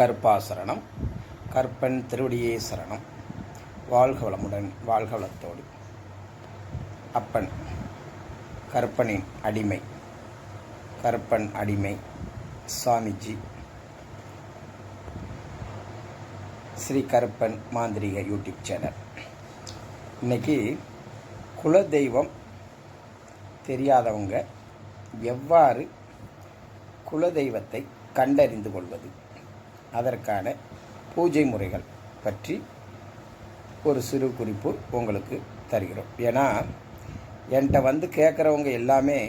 கருப்பாசரணம் கற்பன் திருவடியே சரணம். வாழ்க வளமுடன் வாழ்க வளத்தோடு. அப்பன் கற்பனின் அடிமை. கற்பன் அடிமை சாமிஜி ஸ்ரீ கருப்பன் மாந்திரிக யூடியூப் சேனல். இன்னைக்கு குலதெய்வம் தெரியாதவங்க எவ்வாறு குலதெய்வத்தை கண்டறிந்து கொள்வது? அதற்கான பூஜை முறைகள் பற்றி ஒரு சிறு குறிப்பு உங்களுக்கு தருகிறோம். ஏன்னா என்கிட்ட வந்து கேட்குறவங்க எல்லாமே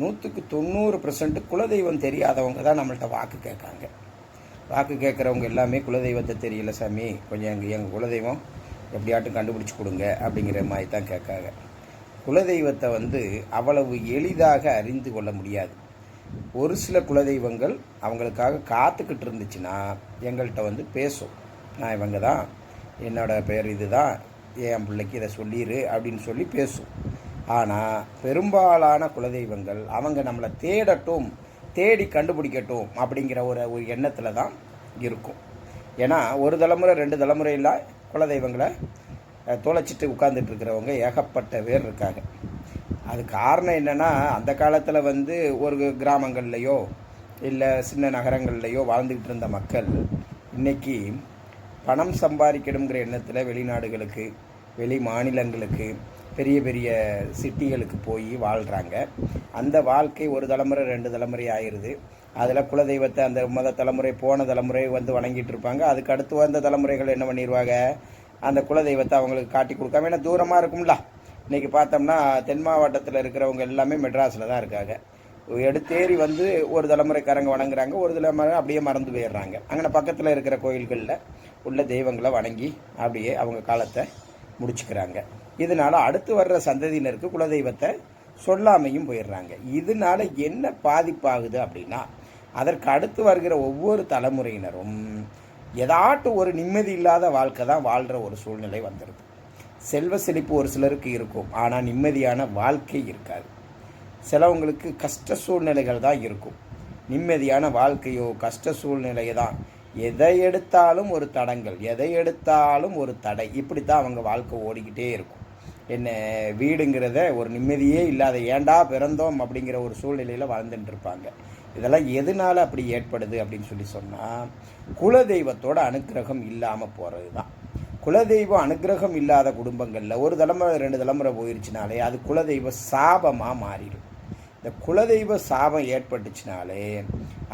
நூற்றுக்கு தொண்ணூறு பர்சன்ட் குலதெய்வம் தெரியாதவங்க தான் நம்மள்ட்ட வாக்கு கேட்காங்க. வாக்கு கேட்குறவங்க எல்லாமே குலதெய்வத்தை தெரியல சாமி கொஞ்சம் எங்கள் எங்கள் குலதெய்வம் எப்படியாட்டும் கண்டுபிடிச்சி கொடுங்க அப்படிங்கிற மாதிரி தான் கேட்காங்க. குலதெய்வத்தை வந்து அவ்வளவு எளிதாக அறிந்து கொள்ள முடியாது. ஒரு சில குலதெய்வங்கள் அவங்களுக்காக காத்துக்கிட்டு இருந்துச்சுன்னா எங்கள்கிட்ட வந்து பேசும். நான் இவங்க தான் என்னோட பேர் இது தான் என் பிள்ளைக்கு இதை சொல்லிடு அப்படின்னு சொல்லி பேசும். ஆனால் பெரும்பாலான குலதெய்வங்கள் அவங்க நம்மளை தேடட்டும் தேடி கண்டுபிடிக்கட்டும் அப்படிங்கிற ஒரு ஒரு எண்ணத்தில் தான் இருக்கும். ஏன்னா ஒரு தலைமுறை ரெண்டு தலைமுறையில் குலதெய்வங்களை தொலைச்சிட்டு உட்காந்துட்டு இருக்கிறவங்க ஏகப்பட்ட பேர் இருக்காங்க. அது காரணம் என்னென்னா அந்த காலத்தில் வந்து ஒரு கிராமங்கள்லையோ இல்லை சின்ன நகரங்கள்லையோ வாழ்ந்துக்கிட்டு இருந்த மக்கள் இன்னைக்கு பணம் சம்பாதிக்கணுங்கிற எண்ணத்தில் வெளிநாடுகளுக்கு வெளி மாநிலங்களுக்கு பெரிய பெரிய சிட்டிகளுக்கு போய் வாழ்கிறாங்க அந்த வாழ்க்கை ஒரு தலைமுறை ரெண்டு தலைமுறை ஆயிடுது அதில் குலதெய்வத்தை அந்த மத தலைமுறை போன தலைமுறை வந்து வணங்கிட்டு இருப்பாங்க. அதுக்கு அடுத்து வந்த தலைமுறைகள் என்ன பண்ணிடுவாங்க அந்த குலதெய்வத்தை அவங்களுக்கு காட்டி கொடுக்காம ஏன்னா தூரமாக இருக்கும்ல. இன்றைக்கி பார்த்தோம்னா தென் மாவட்டத்தில் இருக்கிறவங்க எல்லாமே மெட்ராஸில் தான் இருக்காங்க. எடுத்தேறி வந்து ஒரு தலைமுறைக்காரங்க வணங்குறாங்க ஒரு தலைமுறை அப்படியே மறந்து போயிடுறாங்க. அங்கே பக்கத்தில் இருக்கிற கோயில்களில் உள்ள தெய்வங்களை வணங்கி அப்படியே அவங்க காலத்தை முடிச்சுக்கிறாங்க. இதனால அடுத்து வர்ற சந்ததியினருக்கு குலதெய்வத்தை சொல்லாமையும் போயிடுறாங்க. இதனால என்ன பாதிப்பாகுது அப்படின்னா அதற்கு அடுத்து வருகிற ஒவ்வொரு தலைமுறையினரும் ஏதாட்டும் ஒரு நிம்மதி இல்லாத வாழ்க்கை தான் வாழ்கிற ஒரு சூழ்நிலை வந்துடுது செல்வ செழிப்பு ஒரு சிலருக்கு இருக்கும் ஆனால் நிம்மதியான வாழ்க்கை இருக்காது. சிலவங்களுக்கு கஷ்ட சூழ்நிலைகள் தான் இருக்கும். நிம்மதியான வாழ்க்கையோ கஷ்ட சூழ்நிலை தான். எதை எடுத்தாலும் ஒரு தடங்கள் எதை எடுத்தாலும் ஒரு தடை. இப்படித்தான் அவங்க வாழ்க்கை ஓடிக்கிட்டே இருக்கும். என்ன வீடுங்கிறத ஒரு நிம்மதியே இல்லாத ஏண்டா பிறந்தோம் அப்படிங்கிற ஒரு சூழ்நிலையில் வாழ்ந்துட்டு இருப்பாங்க. இதெல்லாம் எதனால அப்படி ஏற்படுது அப்படின்னு சொல்லி சொன்னால் குலதெய்வத்தோட அனுக்கிரகம் இல்லாமல் போகிறது தான் குலதெய்வம் அனுக்கிரகம் இல்லாத குடும்பங்களில் ஒரு தலைமுறை ரெண்டு தலைமுறை போயிருச்சுனாலே அது குலதெய்வ சாபமாக மாறிடும். இந்த குலதெய்வ சாபம் ஏற்பட்டுச்சுனாலே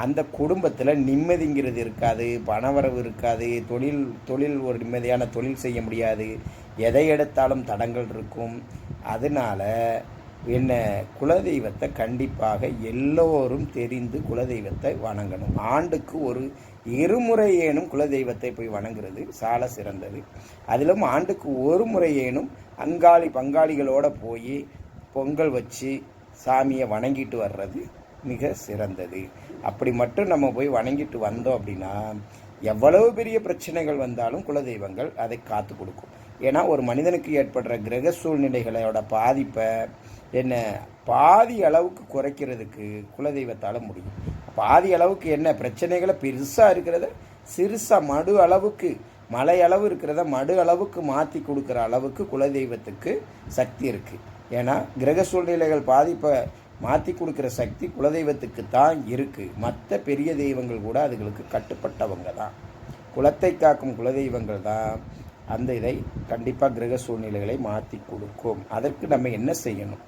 அந்த குடும்பத்தில் நிம்மதிங்கிறது இருக்காது பணவரவு இருக்காது தொழில் தொழில் ஒரு நிம்மதியான தொழில் செய்ய முடியாது எதை எடுத்தாலும் தடங்கள் இருக்கும். அதனால என்ன குலதெய்வத்தை கண்டிப்பாக எல்லோரும் தெரிந்து குலதெய்வத்தை வணங்கணும். ஆண்டுக்கு ஒரு இருமுறையேனும் குலதெய்வத்தை போய் வணங்குறது சால சிறந்தது. அதிலும் ஆண்டுக்கு ஒரு முறையேனும் அங்காளி பங்காளிகளோடு போய் பொங்கல் வச்சு சாமியை வணங்கிட்டு வர்றது மிக சிறந்தது. அப்படி மட்டும் நம்ம போய் வணங்கிட்டு வந்தோம் அப்படின்னா எவ்வளவு பெரிய பிரச்சனைகள் வந்தாலும் குலதெய்வங்கள் அதை காத்து கொடுக்கும். ஏன்னா ஒரு மனிதனுக்கு ஏற்படுற கிரக சூழ்நிலைகளோட பாதிப்பை என்ன பாதி அளவுக்கு குறைக்கிறதுக்கு குலதெய்வத்தால் முடியும். பாதி அளவுக்கு என்ன பிரச்சனைகளை பெருசாக இருக்கிறத சிறுசாக மடு அளவுக்கு மலை அளவு இருக்கிறத மடு அளவுக்கு மாற்றி கொடுக்குற அளவுக்கு குலதெய்வத்துக்கு சக்தி இருக்குது ஏன்னா கிரக சூழ்நிலைகள் பாதிப்பை மாற்றி கொடுக்குற சக்தி குலதெய்வத்துக்கு தான் இருக்குது மற்ற பெரிய தெய்வங்கள் கூட அதுகளுக்கு கட்டுப்பட்டவங்க தான். குலத்தை காக்கும் குலதெய்வங்கள் தான் அந்த இதை கண்டிப்பாக கிரக சூழ்நிலைகளை மாற்றி கொடுக்கும். அதற்கு நம்ம என்ன செய்யணும்?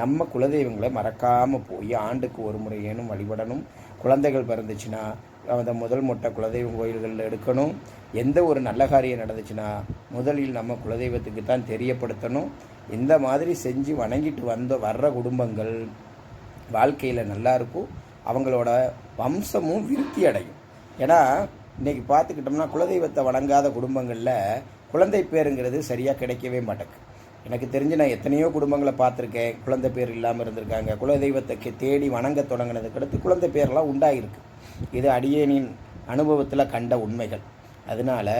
நம்ம குலதெய்வங்களை மறக்காமல் போய் ஆண்டுக்கு ஒரு முறையேனும் வழிபடணும். குழந்தைகள் பிறந்துச்சுன்னா அந்த முதல் மொட்டை குலதெய்வம் கோயில்களில் எடுக்கணும். எந்த ஒரு நல்ல காரியம் நடந்துச்சுன்னா முதலில் நம்ம குலதெய்வத்துக்கு தான் தெரியப்படுத்தணும். இந்த மாதிரி செஞ்சு வணங்கிட்டு வந்த வர்ற குடும்பங்கள் வாழ்க்கையில் நல்லா இருக்கும். அவங்களோட வம்சமும் விருத்தி அடையும். ஏன்னா இன்றைக்கி பார்த்துக்கிட்டோம்னா குலதெய்வத்தை வணங்காத குடும்பங்களில் குழந்தை பேருங்கிறது சரியாக கிடைக்கவே மாட்டேங்குது. எனக்கு தெரிஞ்சு நான் எத்தனையோ குடும்பங்களை பார்த்துருக்கேன். குழந்தை பேர் இல்லாமல் இருந்திருக்காங்க. குலதெய்வத்தை தேடி வணங்க தொடங்கினதுக்கு அடுத்து குழந்தை பேரெல்லாம் உண்டாயிருக்கு. இது அடியேனின் அனுபவத்தில் கண்ட உண்மைகள். அதனால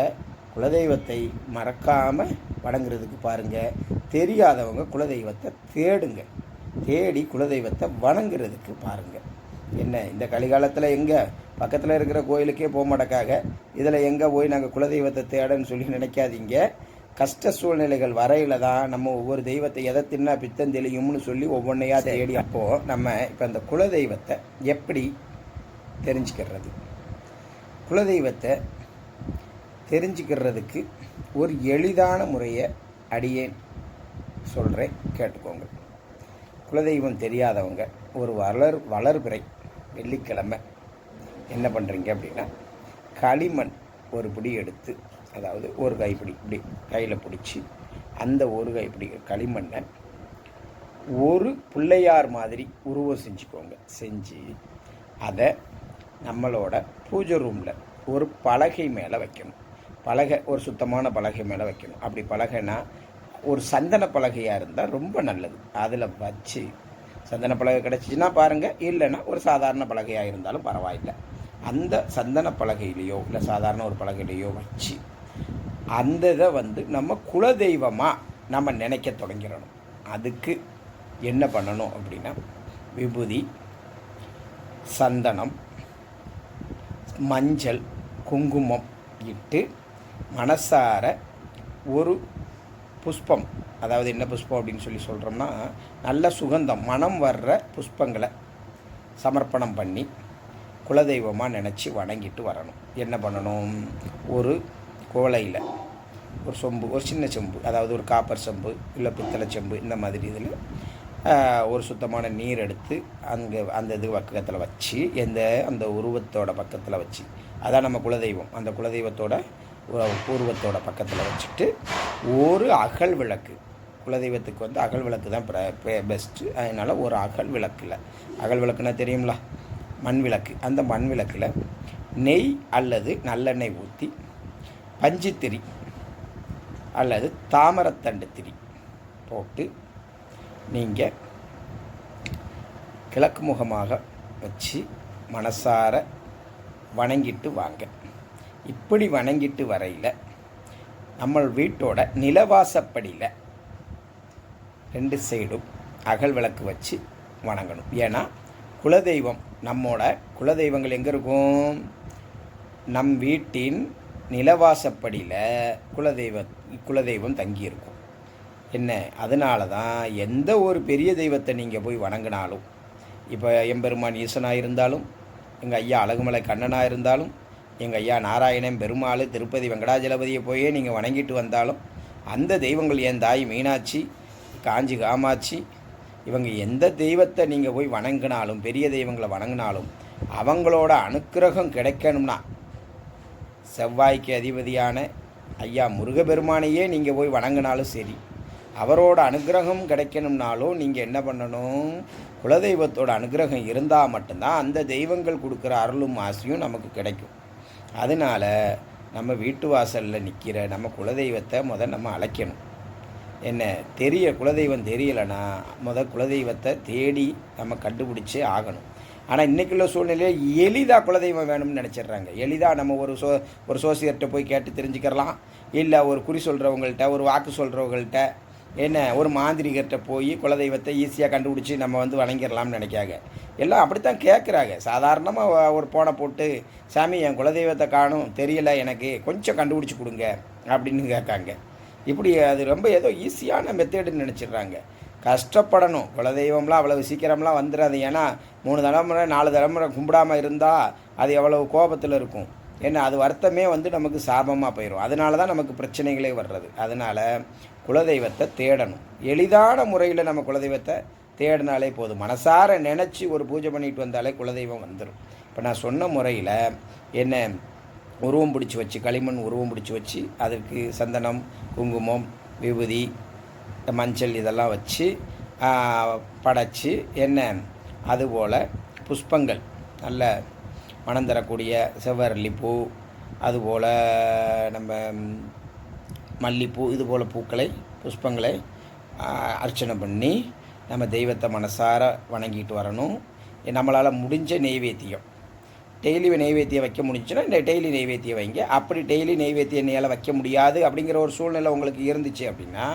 குலதெய்வத்தை மறக்காமல் வணங்குறதுக்கு பாருங்கள் தெரியாதவங்க குலதெய்வத்தை தேடுங்க. தேடி குலதெய்வத்தை வணங்குறதுக்கு பாருங்கள் என்ன இந்த கலிகாலத்தில் எங்கே? பக்கத்தில் இருக்கிற கோயிலுக்கே போக மாட்டக்காக. இதில் எங்கே போய் நாங்கள் குலதெய்வத்தை தேடன்னு சொல்லி நினைக்காதீங்க. கஷ்ட சூழ்நிலைகள் வரையில தான் நம்ம ஒவ்வொரு தெய்வத்தை எதை தின்னா பித்தம் தெளியும்னு சொல்லி ஒவ்வொன்றையா தேடி அப்போது நம்ம இப்போ அந்த குலதெய்வத்தை எப்படி தெரிஞ்சுக்கிறது? குலதெய்வத்தை தெரிஞ்சுக்கிறதுக்கு ஒரு எளிதான முறையை அடியேன் சொல்கிறேன் கேட்டுக்கோங்க. குலதெய்வம் தெரியாதவங்க ஒரு வளர் வளர்பிறை வெள்ளிக்கிழமை என்ன பண்ணுறீங்க அப்படின்னா களிமண் ஒரு பிடி எடுத்து அதாவது ஒரு கைப்பிடி இப்படி கையில் பிடிச்சி அந்த ஒரு கைப்பிடி களிமண்ணை ஒரு பிள்ளையார் மாதிரி உருவம் செஞ்சுக்கோங்க. செஞ்சு அதை நம்மளோட பூஜை ரூமில் ஒரு பலகை மேலே வைக்கணும். பலகை ஒரு சுத்தமான பலகை மேலே வைக்கணும். அப்படி பலகைனா ஒரு சந்தன பலகையாக இருந்தால் ரொம்ப நல்லது. அதில் வச்சு சந்தன பலகை கிடச்சிச்சின்னா பாருங்கள் இல்லைன்னா ஒரு சாதாரண பலகையாக இருந்தாலும் பரவாயில்லை. அந்த சந்தன பலகையிலையோ இல்லை சாதாரண ஒரு பலகையிலையோ வச்சு அந்த இதை வந்து நம்ம குலதெய்வமாக நம்ம நினைக்க தொடங்கிடணும். அதுக்கு என்ன பண்ணணும் அப்படின்னா விபூதி சந்தனம் மஞ்சள் குங்குமம் இட்டு மனசார ஒரு புஷ்பம் அதாவது என்ன புஷ்பம் அப்படின்னு சொல்லி சொல்கிறோம்னா நல்ல சுகந்தம் மனம் வர்ற புஷ்பங்களை சமர்ப்பணம் பண்ணி குலதெய்வமாக நினச்சி வணங்கிட்டு வரணும். என்ன பண்ணணும்? ஒரு கோலையில். ஒரு சொம்பு ஒரு சின்ன செம்பு அதாவது ஒரு காப்பர் செம்பு இல்லை பித்தளை செம்பு இந்த மாதிரி இதில் ஒரு சுத்தமான நீர் எடுத்து அங்கே அந்த இது பக்கத்தில் வச்சு எந்த அந்த உருவத்தோட பக்கத்தில் வச்சு அதான் நம்ம குலதெய்வம். அந்த குலதெய்வத்தோட உ- உருவத்தோட பக்கத்தில் வச்சுட்டு ஒரு அகல் விளக்கு. குலதெய்வத்துக்கு வந்து அகல் விளக்கு தான் பெஸ்ட்டு அதனால் ஒரு அகல் விளக்கில். அகல் விளக்குன்னா தெரியுங்களா மண் விளக்கு. அந்த மண் விளக்கில் நெய் அல்லது நல்லெண்ணெய் ஊற்றி பஞ்சுத்திரி அல்லது தாமரத்தண்டு திரி போட்டு நீங்கள் கிழக்கு முகமாக வச்சு மனசார வணங்கிட்டு வாங்க. இப்படி வணங்கிட்டு வரையில் நம்ம வீட்டோட நிலவாசப்படியில் ரெண்டு சைடும் அகல் விளக்கு வச்சு வணங்கணும். ஏன்னா குலதெய்வம் நம்மோட குலதெய்வங்கள் எங்கே இருக்கும்? நம் வீட்டின் நிலவாசப்படியில் குலதெய்வ குலதெய்வம் தங்கியிருக்கும். என்ன? அதனால தான் எந்த ஒரு பெரிய தெய்வத்தை நீங்கள் போய் வணங்கினாலும் இப்போ எம்பெருமான் ஈசனாக இருந்தாலும் எங்கள் ஐயா அழகுமலை கண்ணனாக இருந்தாலும் எங்கள் ஐயா நாராயணன் பெருமாள் திருப்பதி வெங்கடாஜலபதியை போயே நீங்கள் வணங்கிட்டு வந்தாலும் அந்த தெய்வங்கள் என் தாய் மீனாட்சி காஞ்சி காமாட்சி இவங்க எந்த தெய்வத்தை நீங்கள் போய் வணங்கினாலும் பெரிய தெய்வங்களை வணங்கினாலும் அவங்களோட அனுக்கிரகம் கிடைக்கணும்னா செவ்வாய்க்கு அதிபதியான ஐயா முருகபெருமானையே நீங்கள் போய் வணங்கினாலும் சரி அவரோட அனுக்கிரகம் கிடைக்கணும்னாலும் நீங்கள் என்ன பண்ணணும்? குலதெய்வத்தோட அனுக்கிரகம் இருந்தால் மட்டும்தான் அந்த தெய்வங்கள் கொடுக்குற அருளும் ஆசையும் நமக்கு கிடைக்கும். அதனால் நம்ம வீட்டு வாசலில் நிற்கிற நம்ம குலதெய்வத்தை முத நம்ம அழைக்கணும். என்ன தெரிய குலதெய்வம் தெரியலைன்னா முத குலதெய்வத்தை தேடி நம்ம கண்டுபிடிச்சே ஆகணும். ஆனால் இன்றைக்குள்ள சூழ்நிலையில் எளிதாக குலதெய்வம் வேணும்னு நினச்சிடுறாங்க. எளிதாக நம்ம ஒரு சோ ஒரு சோசியர்கிட்ட போய் கேட்டு தெரிஞ்சுக்கிறலாம். இல்லை ஒரு குறி சொல்கிறவங்கள்ட்ட ஒரு வாக்கு சொல்கிறவங்கள்ட்ட என்ன ஒரு மாந்திரிகர்கிட்ட போய் குலதெய்வத்தை ஈஸியாக கண்டுபிடிச்சி நம்ம வந்து வணங்கிடலாம்னு நினைக்காங்க. எல்லாம் அப்படித்தான் கேட்குறாங்க சாதாரணமாக ஒரு போனை போட்டு சாமி என் குலதெய்வத்தை காணும் தெரியல எனக்கு கொஞ்சம் கண்டுபிடிச்சி கொடுங்க அப்படின்னு கேட்காங்க. இப்படி அது ரொம்ப ஏதோ ஈஸியான மெத்தேடுன்னு நினச்சிடுறாங்க. கஷ்டப்படணும். குலதெய்வம்லாம் அவ்வளவு சீக்கிரம்லாம் வந்துடாது ஏன்னா மூணு தலைமுறை நாலு தலைமுறை கும்பிடாமல் இருந்தால் அது எவ்வளவு கோபத்தில் இருக்கும். ஏன்னா அது வருத்தமே வந்து நமக்கு சாபமாக போயிடும் அதனால தான் நமக்கு பிரச்சனைகளே வர்றது. அதனால் குலதெய்வத்தை தேடணும். எளிதான முறையில் நம்ம குலதெய்வத்தை தேடினாலே போதும். மனசார நினச்சி ஒரு பூஜை பண்ணிட்டு வந்தாலே குலதெய்வம் வந்துடும் இப்போ நான் சொன்ன முறையில் என்ன உருவம் பிடிச்சி வச்சு களிமண் உருவம் பிடிச்சி வச்சு அதற்கு சந்தனம் குங்குமம் விபூதி மஞ்சள் இதெல்லாம் வச்சு படைச்சி என்ன அதுபோல் புஷ்பங்கள் நல்ல மனம் தரக்கூடிய செவ்வரளிப்பூ அதுபோல் நம்ம மல்லிப்பூ இது போல் பூக்களை புஷ்பங்களை அர்ச்சனை பண்ணி நம்ம தெய்வத்தை மனசார வணங்கிட்டு வரணும். நம்மளால் முடிஞ்ச நெய்வேத்தியம். டெய்லி நெய்வேத்தியம் வைக்க முடிஞ்சுன்னா இந்த டெய்லி நெய்வேத்தியம் வைங்க. அப்படி டெய்லி நெய்வேத்தியம் என்னால் வைக்க முடியாது அப்படிங்கிற ஒரு சூழ்நிலை உங்களுக்கு இருந்துச்சு அப்படின்னா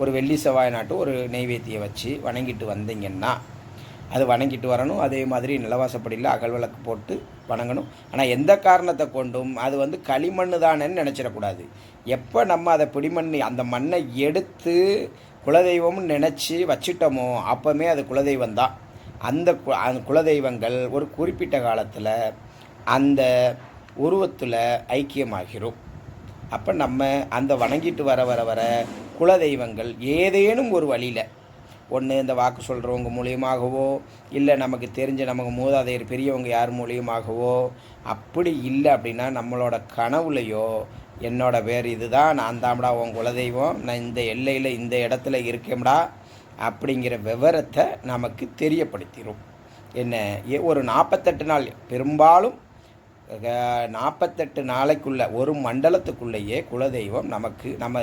ஒரு வெள்ளி செவ்வாய் நாட்டு ஒரு நெய்வேத்தியை வச்சு வணங்கிட்டு வந்தீங்கன்னா அது வணங்கிட்டு வரணும். அதே மாதிரி நிலவாசப்படியில் அகல் விளக்கு போட்டு வணங்கணும். ஆனால் எந்த காரணத்தை கொண்டும் அது வந்து களிமண் தானேன்னு நினச்சிடக்கூடாது. எப்போ நம்ம அதை பிடிமண் அந்த மண்ணை எடுத்து குலதெய்வம்னு நினச்சி வச்சிட்டோமோ அப்போவுமே அது குலதெய்வம் தான். அந்த கு அந்த குலதெய்வங்கள் ஒரு குறிப்பிட்ட காலத்தில் அந்த உருவத்தில் ஐக்கியமாகிறோம் அப்போ நம்ம அந்த வணங்கிட்டு வர வர வர குலதெய்வங்கள் ஏதேனும் ஒரு வழியில் ஒன்று இந்த வாக்கு சொல்கிறவங்க மூலியமாகவோ இல்லை நமக்கு தெரிஞ்ச நமக்கு மூதாதையர் பெரியவங்க யார் மூலியமாகவோ அப்படி இல்லை அப்படின்னா நம்மளோட கனவுலையோ என்னோட பேர் இதுதான் நான் தாம்டா உன் குலதெய்வம் நான் இந்த எல்லையில் இந்த இடத்துல இருக்கேன்டா அப்படிங்கிற விவரத்தை நமக்கு தெரியப்படுத்திடும் என்ன ஏ- ஒரு நாற்பத்தெட்டு நாள் பெரும்பாலும் நாற்பத்தெட்டு நாளைக்குள்ள ஒரு மண்டலத்துக்குள்ளேயே குலதெய்வம் நமக்கு நம்ம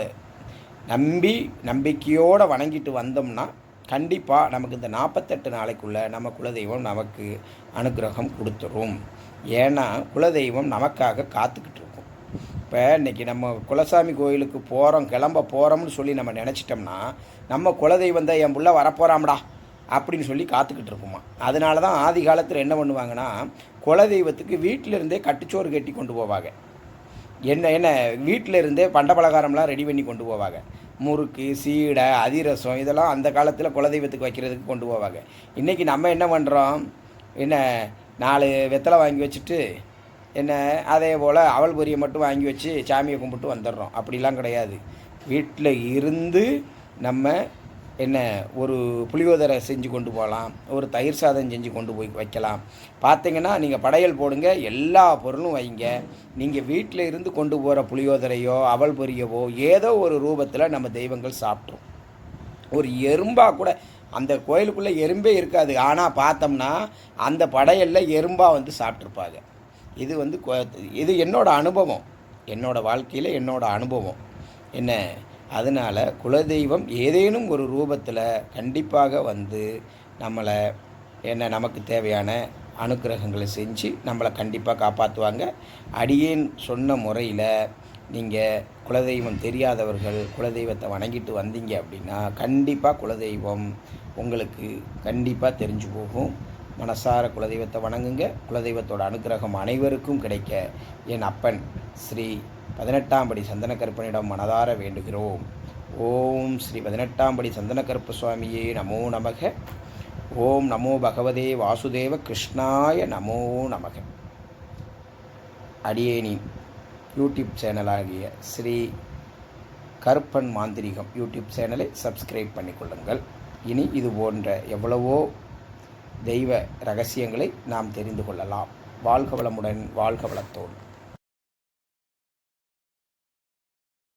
நம்பி நம்பிக்கையோடு வணங்கிட்டு வந்தோம்னா கண்டிப்பாக நமக்கு இந்த நாற்பத்தெட்டு நாளைக்குள்ளே நம்ம குலதெய்வம் நமக்கு அனுக்கிரகம் கொடுத்துரும். ஏன்னா குலதெய்வம் நமக்காக காத்துக்கிட்டு இருக்கும். இப்போ இன்னைக்கு நம்ம குலசாமி கோயிலுக்கு போகிறோம் கிளம்ப போகிறோம்னு சொல்லி நம்ம நினச்சிட்டோம்னா நம்ம குலதெய்வம் தான் என் பிள்ளை வரப்போகிறாம்டா அப்படின்னு சொல்லி காத்துக்கிட்டு இருப்போமா? அதனால தான் ஆதி காலத்தில் என்ன பண்ணுவாங்கன்னா குலதெய்வத்துக்கு வீட்டிலிருந்தே கட்டுச்சோறு கட்டி கொண்டு போவாங்க. என்ன என்ன வீட்டில் இருந்தே பண்ட பலகாரம்லாம் ரெடி பண்ணி கொண்டு போவாங்க. முறுக்கு சீடை அதிரசம் இதெல்லாம் அந்த காலத்தில் குலதெய்வத்துக்கு வைக்கிறதுக்கு கொண்டு போவாங்க. இன்றைக்கி நம்ம என்ன பண்ணுறோம் என்ன நாலு வெத்தலை வாங்கி வச்சுட்டு என்ன அதே போல் அவல் பொரியை மட்டும் வாங்கி வச்சு சாமியை கும்பிட்டு வந்துடுறோம். அப்படிலாம் கிடையாது. வீட்டில் இருந்து நம்ம என்ன ஒரு புளியோதரை செஞ்சு கொண்டு போகலாம் ஒரு தயிர் சாதம் செஞ்சு கொண்டு போய் வைக்கலாம். பார்த்தீங்கன்னா நீங்கள் படையல் போடுங்க எல்லா பொருளும் வைங்க. நீங்கள் வீட்டில் இருந்து கொண்டு போகிற புளியோதரையோ அவல் பொரியவோ ஏதோ ஒரு ரூபத்தில் நம்ம தெய்வங்கள் சாப்பிட்ரும். ஒரு எறும்பாக கூட அந்த கோயிலுக்குள்ளே எறும்பே இருக்காது. ஆனால் பார்த்தோம்னா அந்த படையலில் எறும்பாக வந்து சாப்பிட்ருப்பாங்க. இது வந்து இது என்னோடய அனுபவம். என்னோடய வாழ்க்கையில் என்னோடய அனுபவம். என்ன அதனால் குலதெய்வம் ஏதேனும் ஒரு ரூபத்தில் கண்டிப்பாக வந்து நம்மளை என்ன நமக்கு தேவையான அனுக்கிரகங்களை செஞ்சு நம்மளை கண்டிப்பாக காப்பாற்றுவாங்க அடியேன் சொன்ன முறையில் நீங்கள் குலதெய்வம் தெரியாதவர்கள் குலதெய்வத்தை வணங்கிட்டு வந்தீங்க அப்படின்னா கண்டிப்பாக குலதெய்வம் உங்களுக்கு கண்டிப்பாக தெரிஞ்சு போகும். மனசார குலதெய்வத்தை வணங்குங்க. குலதெய்வத்தோட அனுக்கிரகம் அனைவருக்கும் கிடைக்க. என் அப்பன் ஸ்ரீ பதினெட்டாம் படி சந்தன கருப்பனிடம் மனதார வேண்டுகிறோம். ஓம் ஸ்ரீ பதினெட்டாம் படி சந்தன சுவாமியே நமோ நமக. ஓம் நமோ பகவதே வாசுதேவ கிருஷ்ணாய நமோ நமக. அடியேனின் யூடியூப் சேனலாகிய ஸ்ரீ கருப்பன் மாந்திரிகம் யூடியூப் சேனலை சப்ஸ்கிரைப் பண்ணிக்கொள்ளுங்கள். இனி இது போன்ற எவ்வளவோ தெய்வ ரகசியங்களை நாம் தெரிந்து கொள்ளலாம். வாழ்க வளமுடன் வாழ்க வளத்தோடு.